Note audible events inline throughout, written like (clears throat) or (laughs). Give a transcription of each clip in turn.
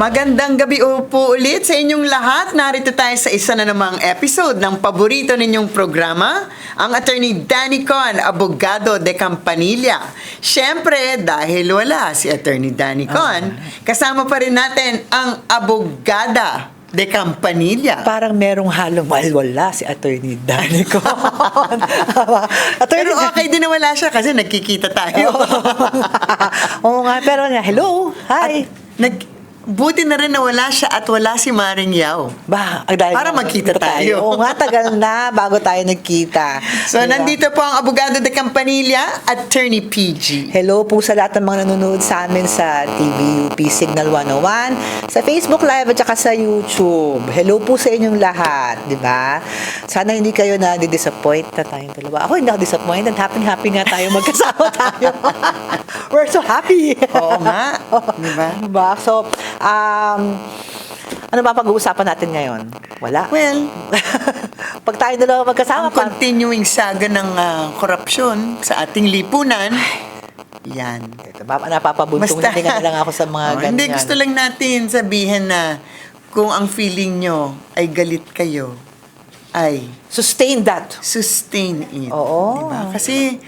Magandang gabi po ulit sa inyong lahat. Narito tayo sa isa na namang episode ng paborito ninyong programa, ang Attorney Danny Con, Abogado de Campanilla. Siyempre, dahil wala si Attorney Danny Con, kasama pa rin natin ang Abogada de Campanilla. Parang merong halong wala si Attorney Danny ko. (laughs) Pero okay din na wala siya kasi nagkikita tayo. (laughs) Oo nga, pero nga, hello, hi. Nag, buti na rin na wala siya at wala si Maring Yao. Ba, ang dahil Para magkita tayo. Oo nga, tagal na bago tayo nagkita. So, Diba? nandito po ang Abogado de Campanilla, Attorney PG. Hello po sa lahat ng mga nanonood sa amin sa TVUP Signal 101, sa Facebook Live at saka sa YouTube. Hello po sa inyong lahat, di ba? Sana hindi kayo na disappoint na tayong dalawa. Ako hindi ako disappointed. Happy-happy nga tayo (laughs) magkasama tayo. (laughs) We're so happy. Oo nga. Di ba? (laughs) Diba? So, um, ano ba pag-uusapan natin ngayon? Wala. Well, (laughs) Pag tayo dalawa magkasama, ang continuing saga ng korupsyon sa ating lipunan, yan. Ito, napapabuntong na na lang ako sa mga (laughs) Oh, ganyan. Hindi, gusto lang natin sabihin na kung ang feeling nyo ay galit kayo, ay Sustain that. sustain it. Oo. Diba? Kasi,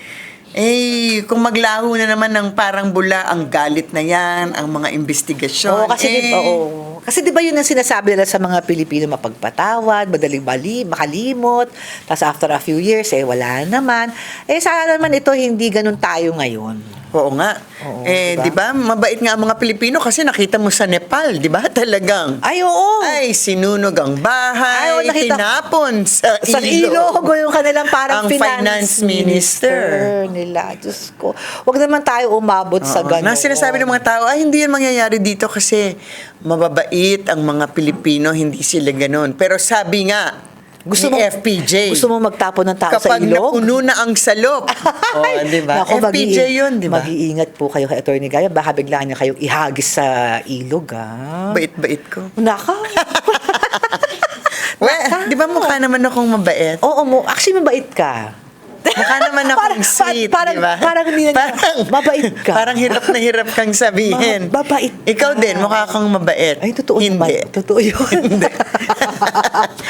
eh, kung maglaho na naman ng parang bula ang galit na yan, ang mga investigasyon, Oo, kasi, eh, di, oo. kasi di ba yun ang sinasabi nila sa mga Pilipino mapagpatawad, madaling bali, makalimot, tapos after a few years, eh wala naman. Eh sana naman ito hindi ganun tayo ngayon. Oo nga. Oo, eh, diba? di ba? Mabait nga ang mga Pilipino kasi nakita mo sa Nepal, di ba? (laughs) Talagang. Ay, oo. Ay, sinunog ang bahay, Ay, oo, nakita- tinapon sa, sa ilog. yung kanilang parang Ang finance minister. nila. Diyos ko. Huwag naman tayo umabot sa Oo. ganun. Na sinasabi ng mga tao, ay hindi yan mangyayari dito kasi mababait ang mga Pilipino, hindi sila ganun. Pero sabi nga, Gusto ni mo- FPJ, Gusto mo magtapon ng tao sa kapag ilog? napuno na ang salop. (laughs) oh, di ba? Naku, FPJ yun, di ba? Mag-iingat po kayo kay Attorney Gaya. Baka biglaan niya kayong ihagis sa ilog, ah. Bait-bait ko. Naka. (laughs) Well, di ba mukha naman akong mabait? Oo mo. Actually, mabait ka. Mukha naman akong Parang- sweet, parang- di ba? parang hindi na- mabait ka. Parang hirap na hirap kang sabihin. Ma- mabait Ikaw ka. din, mukha kang mabait. Ay, totoo Hindi. naman. Totoo yun. (laughs) Hindi.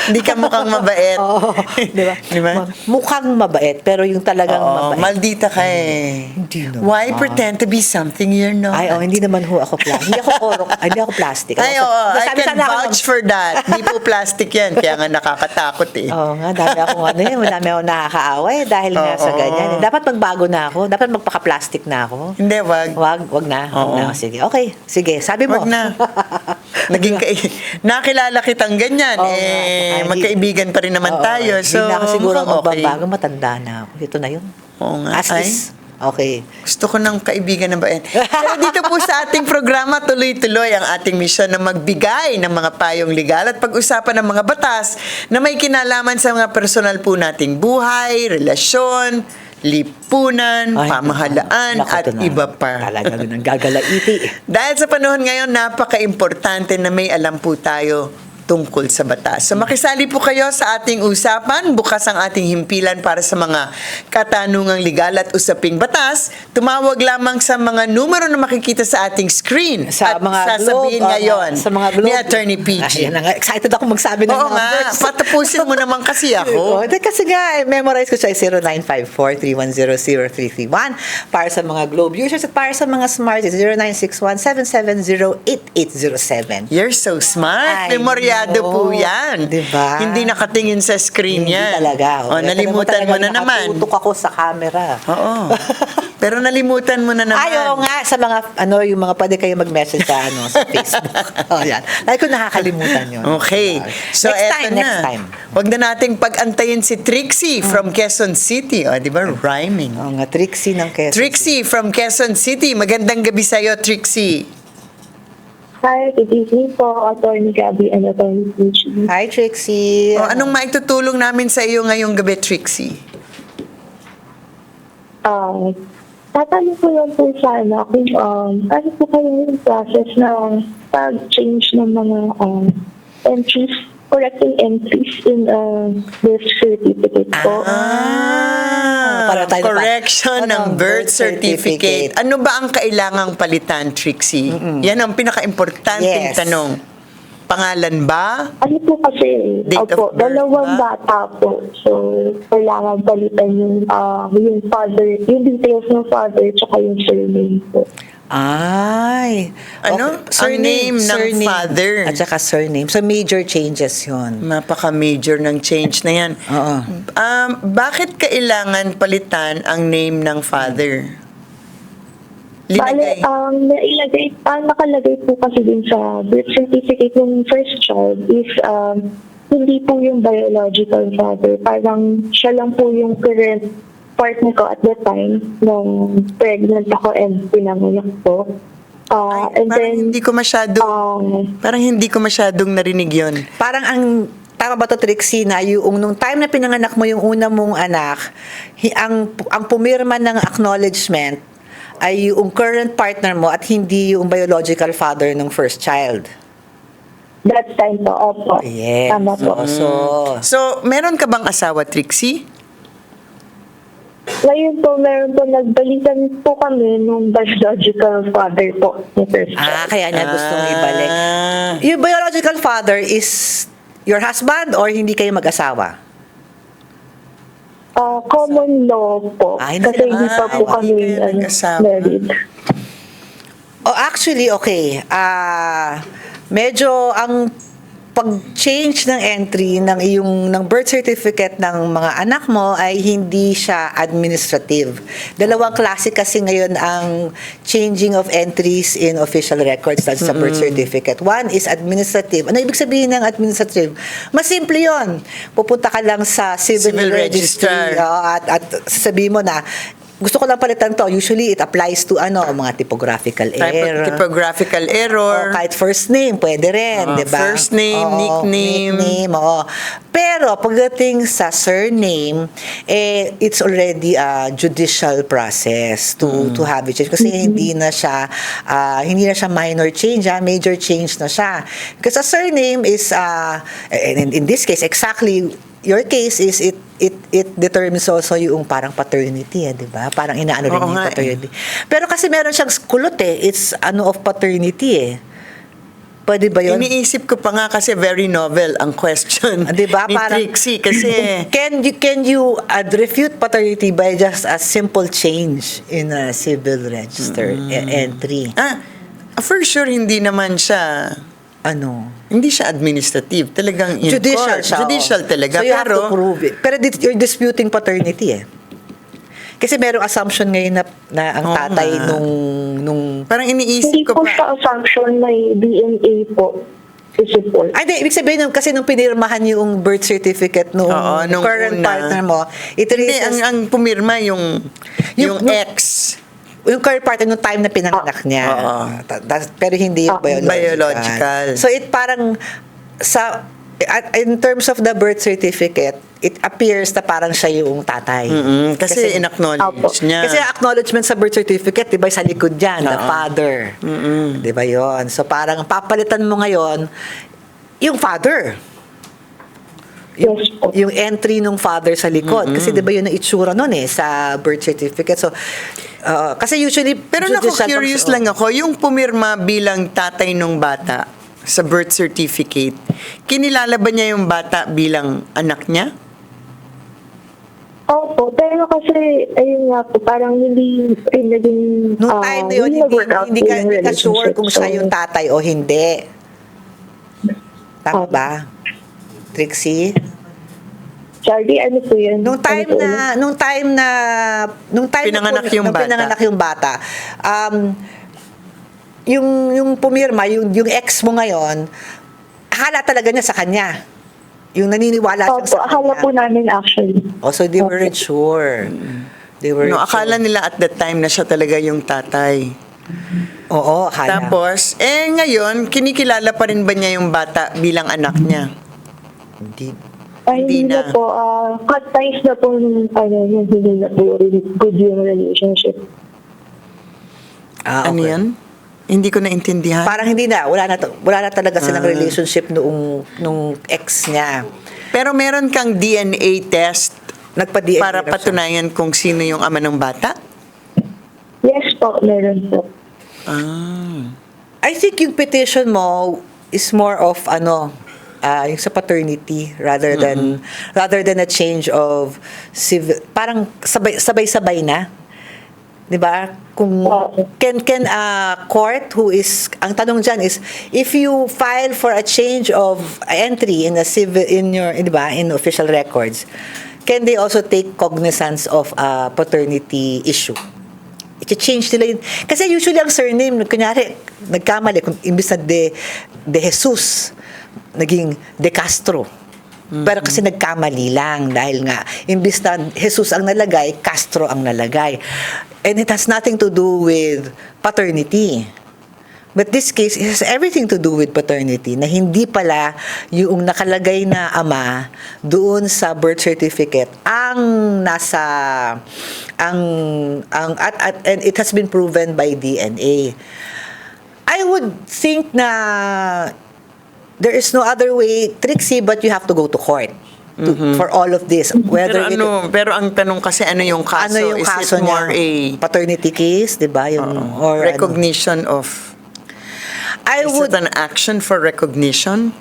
Hindi ka mukhang mabait. Oo. Di ba? Di ba? Mukhang mabait, pero yung talagang Oo, mabait. maldita ka eh. Hindi naman. Why pretend to be something you're not? Ay, oh, hindi naman ho ako plastic. hindi ako korok. Ay, hindi ako plastic. Ay, Ako- oo, I Sabi can vouch for that. Hindi po plastic yan, kaya nga nakakatakot eh. Oo nga, dami akong ano yun, dami akong nakakaaway dahil nga sa Oo. ganyan. Dapat magbago na ako. Dapat magpaka-plastic na ako. Hindi, wag. Wag, wag na. Wag Oo. na. Sige, okay. Sige, sabi mo. Wag na. (laughs) Naging ka- (laughs) nakilala kitang ganyan. Oo nga. eh, Saka magkaibigan pa rin naman Oo, tayo. Hindi So, na ako siguro mukhang okay. magbabago. Matanda na ako. Ito na yun. Oo nga. As Ay. is. Okay. Gusto ko ng kaibigan na bayan. Pero dito po sa ating programa, tuloy-tuloy ang ating misyon na magbigay ng mga payong legal at pag-usapan ng mga batas na may kinalaman sa mga personal po nating buhay, relasyon, lipunan, Ay, pamahalaan, naku, at na. iba pa. Talaga nun ang gagalaiti. (laughs) Dahil sa panahon ngayon, napaka-importante na may alam po tayo tungkol sa batas. So makisali po kayo sa ating usapan. Bukas ang ating himpilan para sa mga katanungang legal at usaping batas. Tumawag lamang sa mga numero na makikita sa ating screen. Sa at mga sasabihin globe, ngayon ah, sa mga globe. ni Attorney PG. Ayan na nga. Excited ako magsabi ng Oo nga, numbers. patapusin mo naman kasi (laughs) ako. kasi nga, eh, memorize ko siya 0954-3100-331 para sa mga Globe users at para sa mga Smart is 0961-770-8807. You're so smart. I Memoryado know. po yan. Diba? Hindi nakatingin sa screen Hindi yan. talaga. O, nalimutan mo na naman. Nakatutok ako sa camera. Oo. (laughs) Pero nalimutan mo na naman. Ay, oo nga, sa mga, ano, yung mga pwede kayo mag-message sa, ano, sa Facebook. (laughs) oh, yan. Lagi ko nakakalimutan yun. Okay. So, next time, na. next time. Huwag na nating pag-antayin si Trixie from Quezon City. O, di ba? Rhyming. Oo nga, Trixie ng Quezon. Trixie from Quezon City. Magandang gabi sa'yo, Trixie. Hi, good evening po, Attorney Gabby and Attorney Pucci. Hi, Trixie. O, anong maitutulong namin sa iyo ngayong gabi, Trixie? Uh, tatanong ko lang po sana kung um, ano po kayo yung process ng pag-change ng mga um, entries, correcting entries in uh, birth certificate po. Ah, Para tayo correction Ano ng birth certificate. certificate? Ano ba ang kailangang palitan, Trixie? Yan ang pinaka-importanting Yes. tanong. Pangalan ba? Ano po kasi, Date opo, of birth dalawang ba? bata po. So, kailangan palitan yung, uh, yung father, yung details ng father, tsaka yung surname po. Ay. Ano? Ang name ng father. At saka surname. So, major changes yun. Napaka-major ng change na yan. Oo. Um, bakit kailangan palitan ang name ng father? Bale, Linagay. ang nailagay, ang nakalagay po kasi din sa birth certificate ng first child is um, hindi po yung biological father. Parang siya lang po yung current partner ko at the time nung pregnant ako and pinanganak ko. Uh, Ay, and parang then, hindi ko masyadong, um, parang hindi ko masyadong narinig yon. Parang ang tama ba to Trixie na yung nung time na pinanganak mo yung una mong anak, hi- ang ang pumirma ng acknowledgement ay yung current partner mo at hindi yung biological father ng first child. that time po, opo. Yes. Tama po. So, So, meron ka bang asawa, Trixie? Ngayon po, meron po, nagbalikan po kami nung biological father po ni first ah, kaya niya gustong ibalik. Ah. Yung biological father is your husband or hindi kayo mag-asawa? Ah, common law po. Ah, hindi kasi hindi pa po mag-asawa. kami Hindi kayo ano, nag-asawa. married. Oh, actually, okay. Ah, medyo ang pag-change ng entry ng iyong ng birth certificate ng mga anak mo ay hindi siya administrative. Dalawang klase kasi ngayon ang changing of entries in official records that's sa birth certificate. One is administrative. Ano ibig sabihin ng administrative? Mas simple 'yon. Pupunta ka lang sa civil, Civil registry register. oo, at at sasabihin mo na gusto ko lang palitan to. Usually, it applies to ano, mga typographical Type error. typographical O, error. kahit first name, pwede rin, Oo, di ba? first name, nickname. nickname, oo. Pero pagdating sa surname, eh, it's already a judicial process to Mm. to have it changed. Kasi hindi na siya, ah, hindi na siya minor change, ah, major change na siya. Because a surname is, ah, and in, in this case, exactly your case is it it it determines also yung parang paternity, eh, di ba? Parang inaano rin yung eh. paternity. Pero kasi meron siyang kulot eh. It's ano of paternity eh. Pwede ba yun? Iniisip ko pa nga kasi very novel ang question Ah, di ba? ni Parang- Trixie kasi (clears throat) Can you can you uh, refute paternity by just a simple change in a civil register e- entry? ah, for sure hindi naman siya Ano? hindi siya administrative. Talagang in Judicial court. siya. oh. Judicial talaga. So you have Pero, to prove it. Pero di- you're disputing paternity eh. Kasi merong assumption ngayon na, na ang Oo tatay nga. nung nung parang iniisip Hindi ko po pa. sa assumption may DNA po. Isipol. Ay, di, ibig sabihin, kasi nung pinirmahan yung birth certificate nung, Oo, nung current una. partner mo, it Hindi, raises, ang, ang pumirma yung, yung, Yung- yung- ex. Yung current partner nung time na pinanganak niya. Oo. Pero hindi yung Ah, biological. biological. So it parang sa at, in terms of the birth certificate, it appears na parang siya yung tatay. Mm-mm, kasi, Opo. in-acknowledge niya. Kasi acknowledgement sa birth certificate, di ba, sa likod dyan, the Oo. father. Di ba yon So parang papalitan mo ngayon, yung father. Yung, Yes po. yung entry ng father sa likod. Kasi di ba yun ang itsura nun eh, sa birth certificate. So, uh, kasi usually, Pero naku, curious pag- lang ako, yung pumirma bilang tatay nung bata sa birth certificate, kinilala ba niya yung bata bilang anak niya? Opo, pero kasi, ayun nga po, parang hindi rin naging... Noong ah, time na yun, hindi, hindi ka, yung hindi ka sure kung siya yung tatay o hindi. Tama Oh. ba? Trixie? Sorry, ano po yun? Nung time Ano na, nung time na, nung time Pinanganak na, po- yung nung bata. pinanganak yung bata, um, yung, yung pumirma, yung, yung ex mo ngayon, akala talaga niya sa kanya. Yung naniniwala Opo, siya sa akala kanya. po namin actually. Oh, so they weren't sure. They weren't No, akala sure. nila at that time na siya talaga yung tatay. Oo, akala. Tapos, eh ngayon, kinikilala pa rin ba niya yung bata bilang anak niya? Hindi. Ay, Hindi hindi na. na. po. ah cut ties na po nung, ano, yung hindi na po good yung relationship. Ah, Ano okay. yan? Hindi ko naintindihan. Parang hindi na, wala na, to- wala na talaga silang Ah. relationship noong, nung ex niya. Pero meron kang DNA test Nagpa-DNA para na siya. patunayan kung sino yung ama ng bata? Yes po, meron po. Ah. I think yung petition mo is more of ano, ah, yung sa paternity rather than rather than a change of civil parang sabay sabay-sabay na. 'Di ba? Kung can can a court who is ang tanong diyan is if you file for a change of entry in a civil in your 'di ba in official records can they also take cognizance of a paternity issue i-change nila yun. Kasi usually ang surname, kunyari, nagkamali, kung imbis na de, de Jesus, naging de Castro. Pero kasi nagkamali lang dahil nga, imbis na Jesus ang nalagay, Castro ang nalagay. And it has nothing to do with paternity. But this case, it has everything to do with paternity na hindi pala yung nakalagay na ama doon sa birth certificate ang nasa ang ang at, at and it has been proven by DNA. I would think na there is no other way, Trixie, but you have to go to court to, for all of this. Pero Whether it- ano, pero ang tanong kasi ano yung kaso? ano yung Is kaso it more niya? a paternity case, 'di ba? Yung or ano. recognition of I is would it an action for recognition?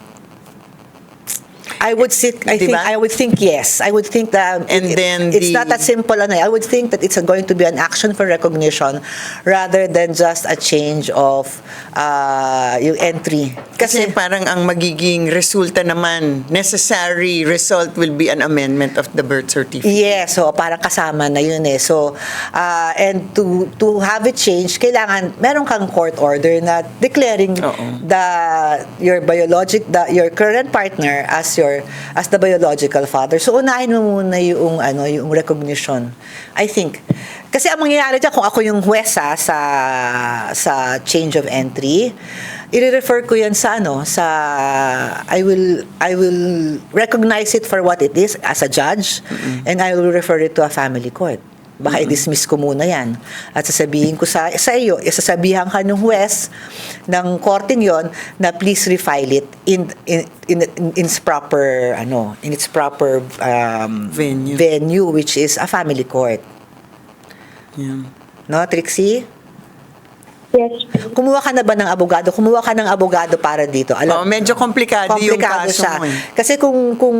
I would think I think Diba? I would think yes. I would think that And it- then it's the- not that simple ano. eh. I would think that it's going to be an action for recognition rather than just a change of uh, yung entry. Kasi parang ang magiging resulta naman, necessary result will be an amendment of the birth certificate. Yes, so parang kasama na yun eh. So, uh, and to to have it changed, kailangan meron kang court order na declaring Oo. the your biologic the, your current partner as your as the biological father. So unahin mo muna yung ano yung recognition. I think kasi ang mangyayari dyan, kung ako yung huwesa sa sa change of entry, i-refer ko yan sa ano sa I will I will recognize it for what it is as a judge and I will refer it to a family court. Baka i-dismiss ko muna yan. At sasabihin ko sa, sa iyo, sasabihan ka ng huwes ng korting yon na please refile it in in, in, in, in its proper ano in its proper um, Venue. venue which is a family court. Yeah. No, Trixie? Yes. Kumuha ka na ba ng abogado? Kumuha ka ng abogado para dito. Oh, medyo komplikado, yung komplikado kaso siya. mo eh. Kasi kung kung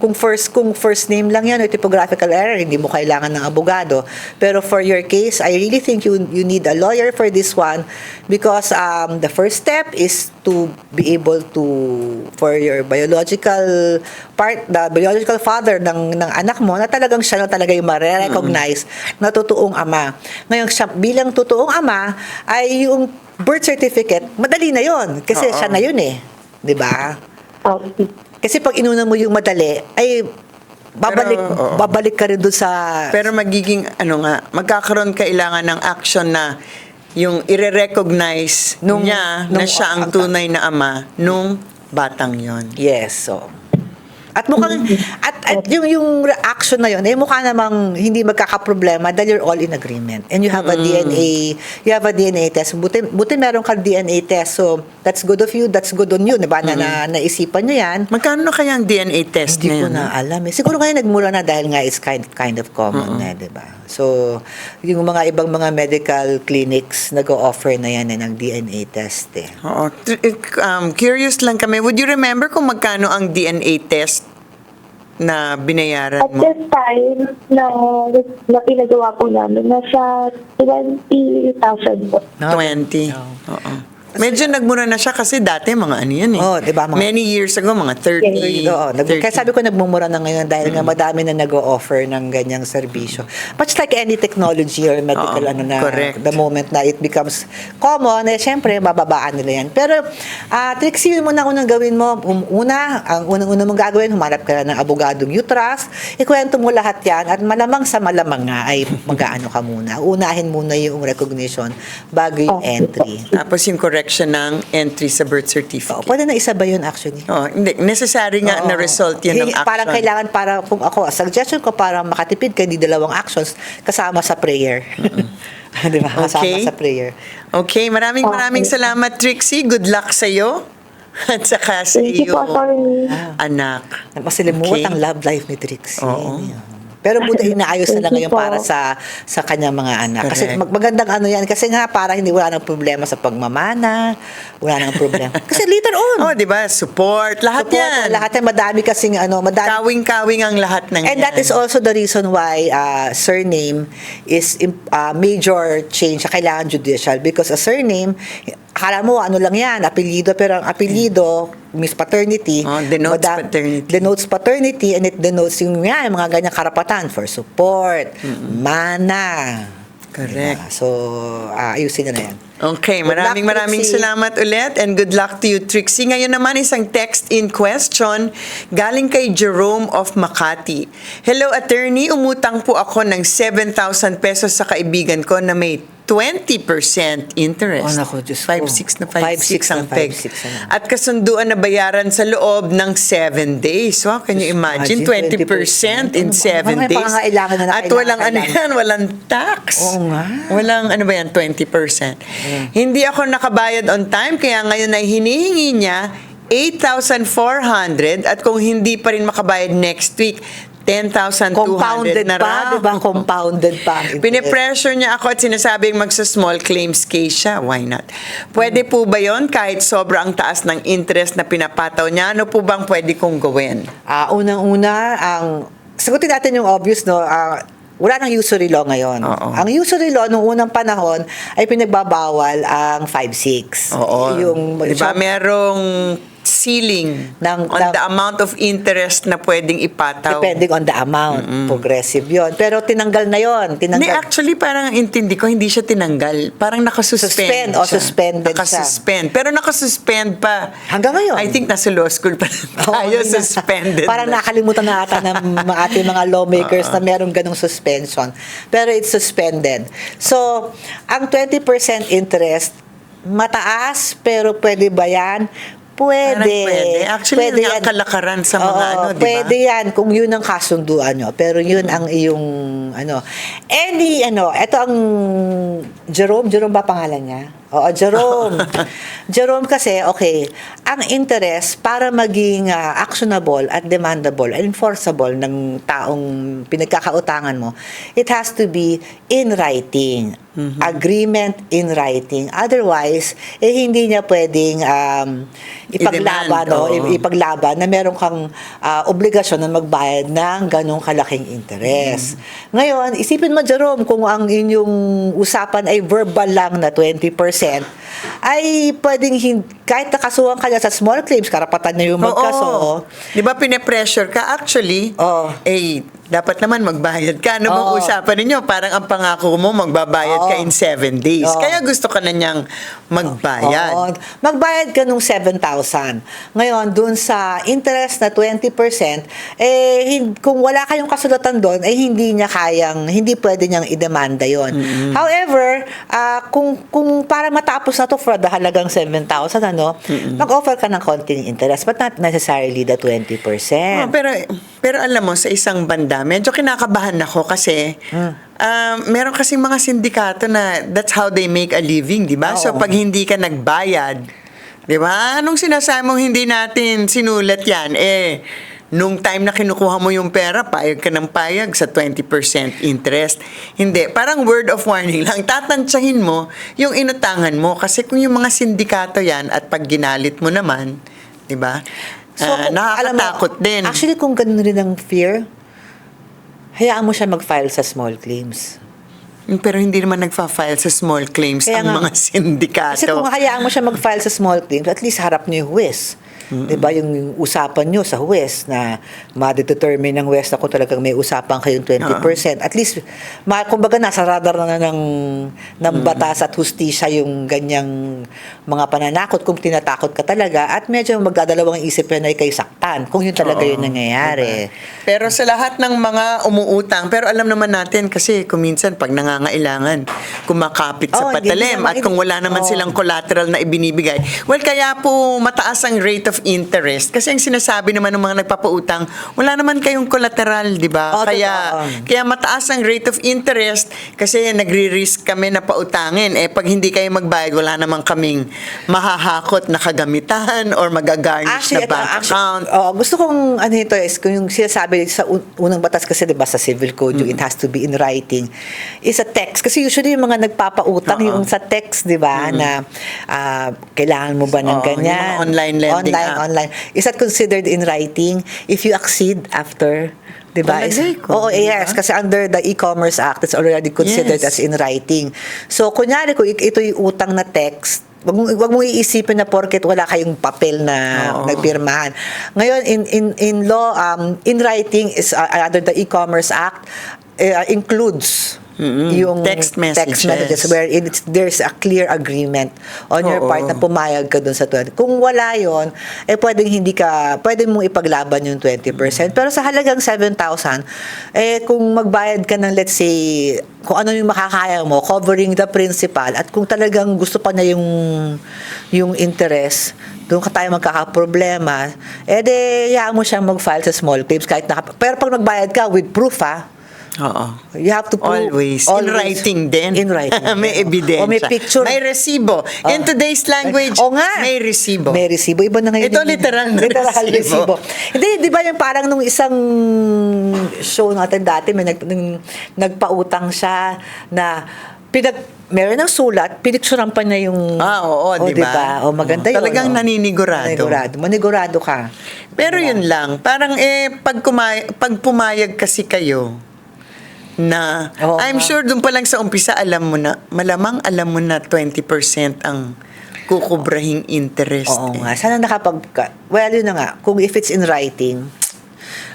kung first kung first name lang yan o typographical error, hindi mo kailangan ng abogado. Pero for your case, I really think you you need a lawyer for this one because um the first step is to be able to for your biological part the biological father ng ng anak mo na talagang siya na talaga yung ma-recognize na totoong ama. Ngayon siya bilang totoong ama ay yung birth certificate, madali na yon kasi Oo. siya na yun eh. 'Di ba? Okay. Kasi pag inuna mo yung madali, ay babalik Pero, oo. babalik ka rin doon sa Pero magiging, ano nga, magkakaroon kailangan ng action na yung ire-recognize Nung- niya na nung- siya ang ang- tunay na ama nung batang yon. Yes, so. At mukhang, at, at yung, yung action na yun, eh mukha namang hindi magkakaproblema dahil you're all in agreement. And you have a DNA, you have a DNA test. Buti, buti meron kang DNA test. So, that's good of you, that's good on you. Diba? Na, na, naisipan nyo yan. Magkano na kaya ang DNA test Hindi ko ngayon? na alam eh. Siguro ngayon nagmula na dahil nga it's kind, kind of common na, di ba? So, yung mga ibang mga medical clinics nag-o-offer na yan eh, ng DNA test eh. Oo. Tr- Um, curious lang kami. Would you remember kung magkano ang DNA test na binayaran At mo? this time na, na pinagawa po namin, nasa 20,000 po. No? 20. Oo. Medyo nagmura na siya kasi dati mga ano yan eh. Oh, di ba, mga- Many years ago, mga 30. Oo, nag- 30. kaya sabi ko nagmumura na ngayon dahil nga madami na nag-o-offer ng ganyang serbisyo. Much like any technology or medical Oo, ano na correct. the moment na it becomes common, eh syempre bababaan nila yan. Pero uh, Trixie, yun muna unang gawin mo. Um, una, ang unang-unang mong gagawin, humanap ka na ng abogadong you trust, ikwento mo lahat yan at malamang sa malamang nga ay mag-aano ka muna. Unahin muna yung recognition bago yung Okay. entry. Tapos yung corrective correction ng entry sa birth certificate. pwede na isa ba yun actually? Oh, hindi. Necessary nga na Oo. result yun ng Hindi, action. Parang kailangan para kung ako, suggestion ko para makatipid ka hindi dalawang actions kasama sa prayer. (laughs) Di ba? Kasama Okay. sa prayer. Okay, maraming Okay. maraming salamat, Trixie. Good luck sa'yo. (laughs) At saka sa Thank you po, iyong attorney. anak. Masilimuot Okay. ang love life ni Trixie. Oo. Pero buti inaayos na lang ngayon para sa sa kanyang mga anak. Kasi Correct. mag- magandang ano yan. Kasi nga para hindi wala nang problema sa pagmamana. Wala nang problema. (laughs) Kasi later on. Oh, di ba? Support. Lahat support, yan. Lahat yan. Madami kasing ano. Madami, Kawing-kawing ang lahat ng And that yan. is also the reason why uh, surname is im- uh, major change sa kailangan judicial because a surname, akala mo ano lang yan, apelyido, pero ang apelyido means paternity. Oh, denotes paternity. Denotes paternity and it denotes yung, yan, yung mga ganyang karapatan for support, mana. Correct. Diba? So, uh, ayusin na na yan. Okay, Good maraming luck, maraming Trixie. salamat ulit and good luck to you, Trixie. Ngayon naman isang text in question galing kay Jerome of Makati. Hello, attorney. Umutang po ako ng 7,000 pesos sa kaibigan ko na may 20% interest. Oh, naku, Diyos ko. 5-6 na 5-6 ang 5-6 na peg. 5-6 na. At kasunduan na bayaran sa loob ng 7 days. Wow, can you imagine? imagine, 20% in 7 20%. Mga days. pangangailangan na na At walang ano yan, walang tax. Oo nga. Walang ano ba yan, 20%. Hindi ako nakabayad on time, kaya ngayon ay hinihingi niya 8,400 at kung hindi pa rin makabayad next week, 10,200 Compounded na pa, raw. di ba? Compounded pa. ang. Pine-pressure niya ako at sinasabing magsa-small claims case siya. Why not? Pwede po ba yon kahit sobrang taas ng interest na pinapataw niya? Ano po bang pwede kong gawin? Ah, unang-una, ang sagutin natin yung obvious, no? Ah, wala nang usury law ngayon. Oo. Ang usury law nung unang panahon ay pinagbabawal ang 5-6. Oo. Yung, Di ba? so, Merong ceiling Ng- on ng- the amount of interest na pwedeng ipataw. depending on the amount. Progressive yon Pero tinanggal na yon Tinanggal. actually, parang ang intindi ko, hindi siya tinanggal. Parang Suspend nakasuspend o siya. suspended siya. Nakasuspend. Pero nakasuspend pa. Hanggang ngayon. I think nasa law school pa rin Oo, tayo, suspended. Parang na. nakalimutan na ata ng mga ating mga lawmakers na (laughs) merong ganong suspension. Pero it's suspended. So, ang 20% interest, mataas, pero pwede ba yan? Pwede. Parang pwede. Actually, yun nga ang kalakaran sa mga Oo, ano, di ba? Pwede yan kung yun ang kasunduan nyo. Pero yun ang iyong, ano, any, ano, ito ang Jerome, Jerome ba pangalan niya? Oo, Jerome. (laughs) Jerome kasi, okay, ang interest para maging ah, actionable at demandable, enforceable ng taong pinagkakautangan mo, it has to be in writing. Agreement in writing. Otherwise, eh, hindi niya pwedeng um, ipaglaban, no? ipaglaban na meron kang ah, obligasyon na magbayad ng ganong kalaking interest. Ngayon, isipin mo, Jerome, kung ang inyong usapan ay verbal lang na 20%, ay pwedeng hin- kahit nakasuhan ka niya sa small claims, karapatan niya yung magkaso. Oo. Di ba pine-pressure ka? Actually, Oo. eh, dapat naman magbayad ka. Ano bang Oo. usapan ninyo? Parang ang pangako mo, magbabayad ka Oo. in seven days. Oo. Kaya gusto ka na niyang magbayad. Oo. Magbayad ka nung 7,000. Ngayon, dun sa interest na 20%, eh, hin- kung wala kayong kasulatan doon, eh, hindi niya kayang, hindi pwede niyang idemanda yon. However, ah, kung, kung para matapos na to for the halagang 7,000, ano, mag-offer ka ng konting interest, but not necessarily the 20%. Oh, pero pero alam mo sa isang banda, medyo kinakabahan ako kasi Hmm. um, meron kasi mga sindikato na that's how they make a living, 'di ba? So Oo. pag hindi ka nagbayad, 'di ba? Anong sinasabi mong hindi natin sinulat 'yan? Eh nung time na kinukuha mo yung pera, payag ka ng payag sa 20% interest. Hindi, parang word of warning lang. Tatansyahin mo yung inutangan mo. Kasi kung yung mga sindikato yan at pag ginalit mo naman, di ba? Ah, kung- alam mo, nakakatakot din. Actually, kung ganun rin ang fear, hayaan mo siya mag-file sa small claims. Pero hindi naman nagfa-file sa small claims Kaya ang nga. mga (laughs) sindikato. Kasi kung hayaan mo siya mag-file sa small claims, at least harap niyo yung huwes. 'Di ba yung, yung usapan nyo sa West na ma-determine ng West na kung talagang may usapan kayong 20%. At least, ma, kumbaga nasa radar na ng, ng batas at hustisya yung ganyang mga pananakot kung tinatakot ka talaga at medyo magdadalawang isip yan ay kayo saktan kung yun talaga Oo, yun nangyayari. Pero sa lahat ng mga umuutang, pero alam naman natin kasi kuminsan pag nangangailangan, kumakapit sa Oh, patalim at kung wala naman Oh. silang collateral na ibinibigay. Well, kaya po mataas ang rate of interest kasi ang sinasabi naman ng mga nagpapautang, wala naman kayong collateral, di ba? Oh, kaya totoo. kaya mataas ang rate of interest kasi nagre-risk kami na pautangin. Eh pag hindi kayo magbayad, wala naman kaming mahahakot na kagamitan or magagarnish na ito, bank account. oh, gusto kong ano ito is kung yung sinasabi sa un- unang batas kasi 'di ba sa civil code yung it has to be in writing is a text kasi usually yung mga nagpapautang Oo. yung sa text 'di ba na ah, kailangan mo ba ng yung ganyan online lending online app. online is that considered in writing if you exceed after 'di ba? Is- di yes, kasi under the E-commerce Act it's already considered Yes. as in writing. So kunyari kung ito yung utang na text, wag mo wag mo iisipin na porket wala kayong papel na Oo. nagpirmahan. Ngayon in in in law um in writing is uh, under the E-commerce Act uh, includes yung Text messages. messages where it's, there's a clear agreement on your Oo. part na pumayag ka dun sa 20. Kung wala yon eh pwedeng hindi ka, pwedeng mong ipaglaban yung 20%. Pero sa halagang 7,000, eh kung magbayad ka ng let's say, kung ano yung makakaya mo, covering the principal, at kung talagang gusto pa niya yung, yung interest, doon ka tayo magkakaproblema, eh de, hayaan mo siyang mag-file sa small claims kahit naka, pero pag nagbayad ka with proof ha, Oo. You have to prove Always. In writing din. In writing. (laughs) may din. ebidensya. O may picture. May resibo. In Ah. today's language, O nga. may resibo. May resibo. Iba na ngayon. Ito yung- literal na literal resibo. Hindi, di ba yung parang nung isang show natin dati, may nag, nung nagpautang siya na pinag, meron ng sulat, pinicturean pa niya yung... Ah, oo, O, di ba? O, maganda Oo. yun. Talagang o. naninigurado. Manigurado. Manigurado ka. Pero yun lang. Parang eh, pag, kumay- pag pumayag kasi kayo, na, Oo I'm nga. sure dun pa lang sa umpisa, alam mo na, malamang alam mo na 20% ang kukubrahing interest. Oo eh. nga. Sana nakapag... Well, yun na nga. Kung if it's in writing,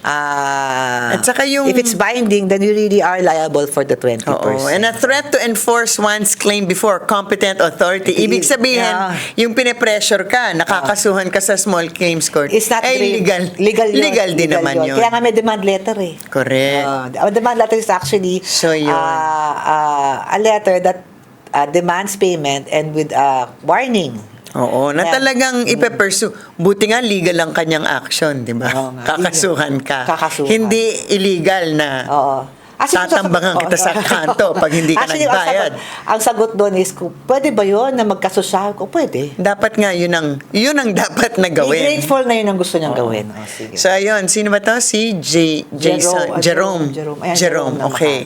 ah At saka yung- if it's binding, then you really are liable for the 20%. Oo. And a threat to enforce one's claim before competent authority. Ibig sabihin, Yeah. yung pinipressure ka, nakakasuhan ka sa small claims court. It's not eh, grave. legal. Legal, yun. Legal din naman yun. Kaya nga may demand letter eh. Correct. Uh, demand letter is actually So, yun. uh, uh, a letter that uh, demands payment and with a warning. Oo, na Yan. talagang ipe-pursue. Buti nga legal ang kanyang action, di ba? Oo nga. Kakasuhan ka. Kakasuhan. Hindi illegal na Oo. Actually, tatambangan kita sa kanto pag hindi ka Actually, ang nagbayad. sagot- Ang sagot doon is, pwede ba yun na magkasosyahan ko? Pwede. Dapat nga yun ang, yun ang dapat na Be gawin. grateful na yun ang gusto niyang gawin. Oh, sige. So, ayun. Sino ba to? Si J- Jason. Jerome. Jerome. Jerome. Ayan, Jerome. Jerome Okay.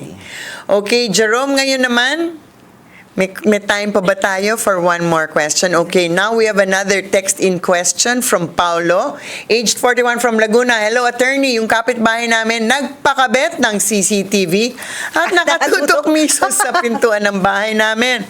Okay, Jerome, ngayon naman, may, may time pa ba tayo for one more question? Okay, now we have another text in question from Paulo, aged 41 from Laguna. Hello, attorney. Yung kapitbahay namin nagpakabet ng CCTV at (laughs) nakatutok mismo sa pintuan ng bahay namin.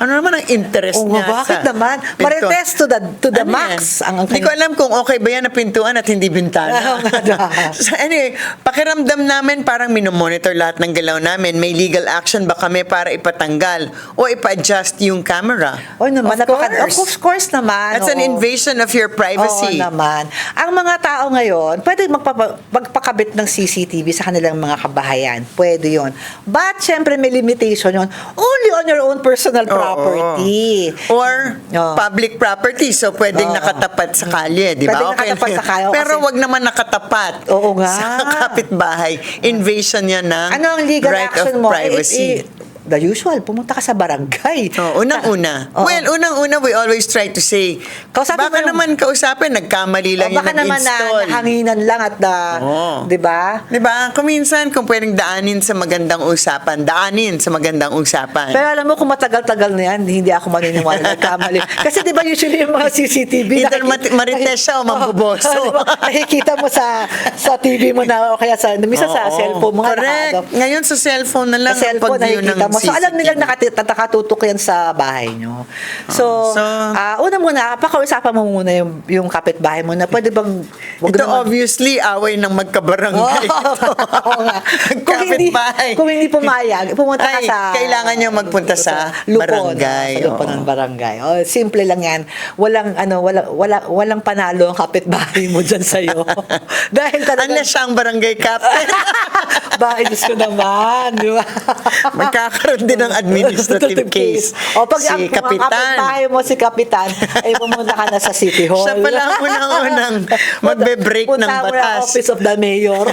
Ano naman ang interest Oo niya bakit sa naman? pintuan? Marites to the- to the Ano max yan? ang- ang Hindi ko alam kung okay ba yan na pintuan at hindi bintana. Oo nga (laughs) daw. so anyway, pakiramdam namin parang minomonitor lahat ng galaw namin. May legal action ba kami para ipatanggal o ipa-adjust yung camera? O naman, of napaka- course. of course naman. That's an oo. invasion of your privacy. Oo naman. Ang mga tao ngayon, pwede magpapa- magpakabit ng CCTV sa kanilang mga kabahayan. Pwede yon. But, syempre, may limitation yon. Only on your own personal Oo. Property. Or Oo. public property. So, pwedeng Oo. nakatapat sa kalye, di ba? Pwedeng nakatapat na sa kalye. Pero kasi- wag naman nakatapat Oo nga. sa (laughs) kapitbahay. Invasion yan ng Ano ang legal right action of mo? privacy. Eh, eh, the usual, pumunta ka sa barangay. (laughs) Oh, unang-una. Oo. Well, unang-una, we always try to say, Kausapin baka yung- naman kausapin, nagkamali lang O yung baka naman na nahanginan lang at na, Oo. di ba? Di ba? Kuminsan, kung pwedeng daanin sa magandang usapan, daanin sa magandang usapan. Pero alam mo, kung matagal-tagal na yan, hindi ako maniniwala na kamali. (laughs) Kasi di ba usually yung mga CCTV... Either mat- marites siya o mamboboso. (laughs) Oo, di ba? nakikita mo sa sa TV mo na o kaya sa, misa sa Oo. cellphone mo. Correct. ano. Ngayon sa cellphone na lang Sa cellphone, nakikita mo so alam nilang nakatutok yan sa bahay nyo. So, Oh, so- ah, una muna, pakausapan mo muna yung, yung kapitbahay mo na pwede bang... wag Ito naman- obviously away ng magkabarangay. Oo (laughs) nga. kung hindi, kung hindi pumayag, pumunta ka sa... kailangan niyo magpunta sa Lupon, barangay, Sa Lupon oo. ng barangay. Oh, simple lang yan. Walang, ano, wala, wala, walang panalo ang kapitbahay mo dyan sa'yo. (laughs) Dahil talaga... Ano siyang barangay captain? (laughs) Bahay, Diyos ko naman, di ba? (laughs) Magkakaroon din ng administrative case. O pag Si ang, Kapitan. kapitbahay mo si Kapitan, ay pumunta ka na sa City Hall. Siya pala ang unang-unang (laughs) magbe-break ng Punta mo batas. Office of the Mayor.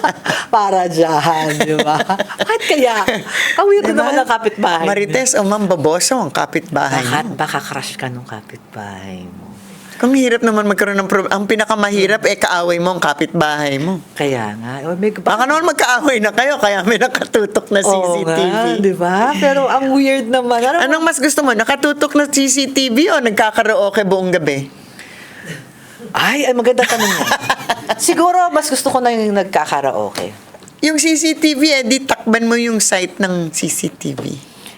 (laughs) Para dyan, di ba? Bakit kaya? Kawir ko Diba? naman ang kapitbahay. Marites o Ma'am Baboso ang kapitbahay Baka, mo. baka crush ka nung kapitbahay mo. Kung hirap naman magkaroon ng problem, ang pinakamahirap eh kaaway mo ang kapitbahay mo. Kaya nga. O, may, Baka naman magkaaway na kayo, kaya may nakatutok na Oo CCTV. nga, di ba? Pero ang weird naman. Ano, Anong mas gusto mo, nakatutok na CCTV o nagkakaraoke buong gabi? Ay, ay maganda tanong mo. (laughs) Siguro, mas gusto ko na yung nagkakaraoke. Yung CCTV, eh, di takban mo yung site ng CCTV.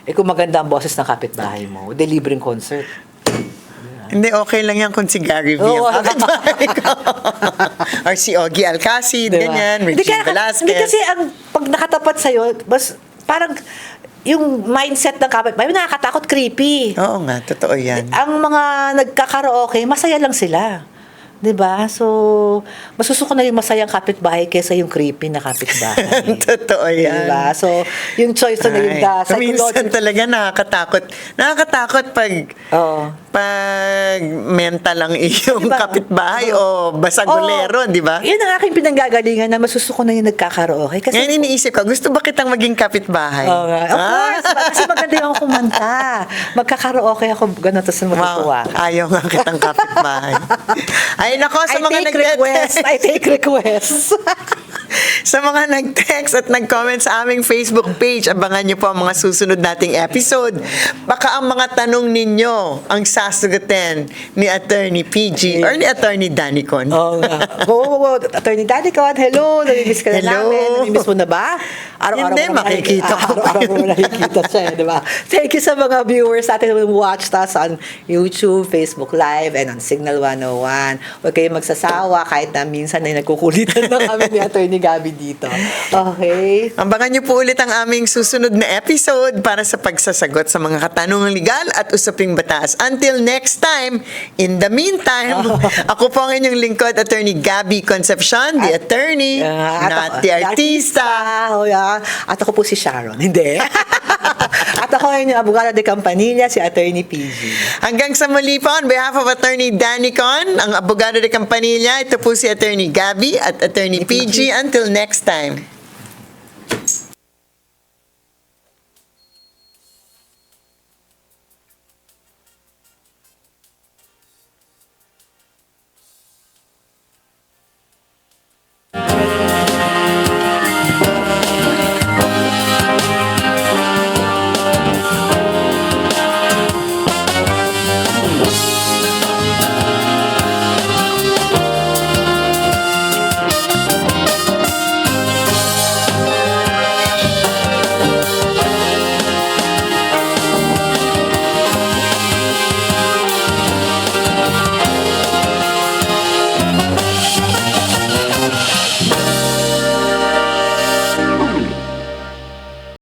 Eh kung maganda ang boses ng kapitbahay mo, de libreng concert. Hindi, okay lang yan kung si Gary V Oo. ang kapitbahay ko. (laughs) Or si Ogie Alcacid, Diba? ganyan, Hindi, Regine kaya- Velasquez. Hindi kasi ang pag nakatapat sa'yo, mas parang yung mindset ng kapitbahay, nakakatakot, creepy. Oo nga, totoo yan. Ang mga nagkakaraoke, masaya lang sila. 'Di ba? So, mas gusto ko na yung masayang kapitbahay kaysa yung creepy na kapitbahay. (laughs) totoo yan. Diba? So, yung choice na yung Ay, the minsan psychological... talaga nakakatakot. Nakakatakot pag Oo. Pag mental ang iyong Diba? kapitbahay o basagulero, Oo. di ba? Yun ang aking pinanggagalingan na mas gusto ko na yung nagkakaraoke. Kasi Ngayon iniisip ko, gusto ba kitang maging kapitbahay? Oo nga. Of Ah? course. Kasi maganda yung kumanta. (laughs) Magkakaraoke ako gano'n tapos matutuwa. Wow, ayaw nga kitang kapitbahay. (laughs) Ay nako, sa I mga take request. I take request. (laughs) sa mga nag-text at nag-comment sa aming Facebook page, abangan niyo po ang mga susunod nating episode. Baka ang mga tanong ninyo ang sasagutin ni Attorney PG or ni Attorney Danicon. Oo nga. Oo, oo, Attorney Daddy Con, hello. Namimiss ka na Hello. namin. Namimiss mo na ba? Araw-araw Hindi, mo naman makikita ko pa Araw-araw mo nakikita siya, eh, di ba? Thank you sa mga viewers natin who watched us on YouTube, Facebook Live, and on Signal 101. Huwag kayong magsasawa kahit na minsan ay nagkukulitan na kami ni Attorney Gabby dito. Okay? Abangan niyo po ulit ang aming susunod na episode para sa pagsasagot sa mga katanungang legal at usaping batas. Until next time, in the meantime, (laughs) ako po ang inyong lingkod, Attorney Gabby Concepcion, the attorney, at not the artista. Oh, yeah. At ako po si Sharon. Hindi. (laughs) At ako ay yung abogada de Campanilla, si Attorney PG. Hanggang sa muli po, on behalf of Attorney Danicon, ang abogado de Campanilla, ito po si Attorney Gabby at Attorney PG. Until next time.